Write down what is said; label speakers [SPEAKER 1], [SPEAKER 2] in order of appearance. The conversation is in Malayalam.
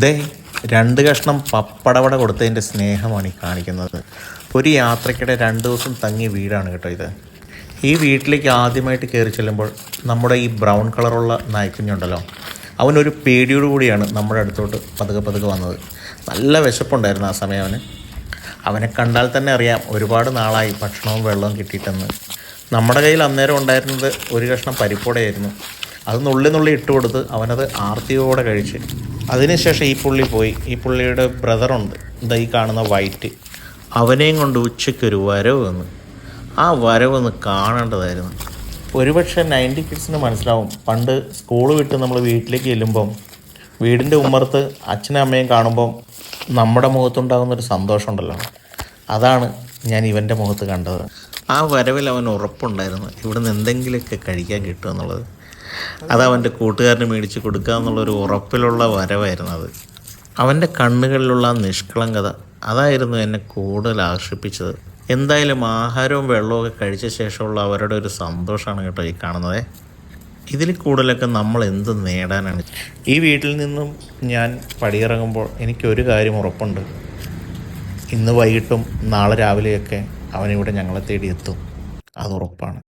[SPEAKER 1] ദേ രണ്ട് കഷ്ണം പപ്പടവട കൊടുത്തതിന്റെ സ്നേഹമാണ് ഈ കാണിക്കുന്നത്. ഒരു യാത്രയ്ക്കിടെ രണ്ട് ദിവസം തങ്ങിയ വീടാണ് കേട്ടോ ഇത്. ഈ വീട്ടിലേക്ക് ആദ്യമായിട്ട് കയറി ചെല്ലുമ്പോൾ നമ്മുടെ ഈ ബ്രൗൺ കളറുള്ള നായ്ക്കുഞ്ഞുണ്ടല്ലോ അവനൊരു പേടിയോടു കൂടിയാണ് നമ്മുടെ അടുത്തോട്ട് പതുക്കെ പതുക്കെ വന്നത്. നല്ല വിശപ്പുണ്ടായിരുന്നു ആ സമയം അവന്. അവനെ കണ്ടാൽ തന്നെ അറിയാം ഒരുപാട് നാളായി ഭക്ഷണവും വെള്ളവും കിട്ടിയിട്ടെന്ന്. നമ്മുടെ കയ്യിൽ അന്നേരം ഉണ്ടായിരുന്നത് ഒരു കഷ്ണം പരിപ്പോടെയായിരുന്നു അത് നുള്ളി നുള്ളി ഇട്ട് കൊടുത്ത് അവനത് ആർത്തിയോടെ കഴിച്ച് അതിനുശേഷം ഈ പുള്ളി പോയി. ഈ പുള്ളിയുടെ ബ്രദറുണ്ട്. എന്താ ഈ കാണുന്ന വൈറ്റ്. അവനെയും കൊണ്ട് ഉച്ചയ്ക്കൊരു വരവ് വന്ന്. ആ വരവൊന്ന് കാണേണ്ടതായിരുന്നു. ഒരുപക്ഷെ നയന്റി കിഡ്സിന് മനസ്സിലാവും. പണ്ട് സ്കൂൾ വിട്ട് നമ്മൾ വീട്ടിലേക്ക് ചെല്ലുമ്പം വീടിന്റെ ഉമ്മർത്ത് അച്ഛനും അമ്മയും കാണുമ്പം നമ്മുടെ മുഖത്തുണ്ടാകുന്നൊരു സന്തോഷമുണ്ടല്ലോ. അതാണ് ഞാൻ ഇവന്റെ മുഖത്ത് കണ്ടത്. ആ വരവിൽ അവൻ ഉറപ്പുണ്ടായിരുന്നു. ഇവിടുന്ന് എന്തെങ്കിലുമൊക്കെ കഴിക്കാൻ കിട്ടുമെന്നുള്ളത് അത് അവന്റെ കൂട്ടുകാരന് മേടിച്ച് കൊടുക്കുക എന്നുള്ളൊരു ഉറപ്പിലുള്ള വരവായിരുന്നു അത്. അവന്റെ കണ്ണുകളിലുള്ള നിഷ്കളങ്കത അതായിരുന്നു എന്നെ കൂടുതൽ ആകർഷിപ്പിച്ചത്. എന്തായാലും ആഹാരവും വെള്ളവും ഒക്കെ കഴിച്ച ശേഷമുള്ള അവരുടെ ഒരു സന്തോഷമാണ് കേട്ടോ ഈ കാണുന്നത്. ഇതിൽ കൂടുതലൊക്കെ നമ്മൾ എന്ത് നേടാനാണ്? ഈ വീട്ടിൽ നിന്നും ഞാൻ പടിയിറങ്ങുമ്പോൾ എനിക്കൊരു കാര്യം ഉറപ്പുണ്ട്. ഇന്ന് വൈകിട്ടും നാളെ രാവിലെയൊക്കെ അവനിവിടെ ഞങ്ങളെ തേടി എത്തും. അത് ഉറപ്പാണ്.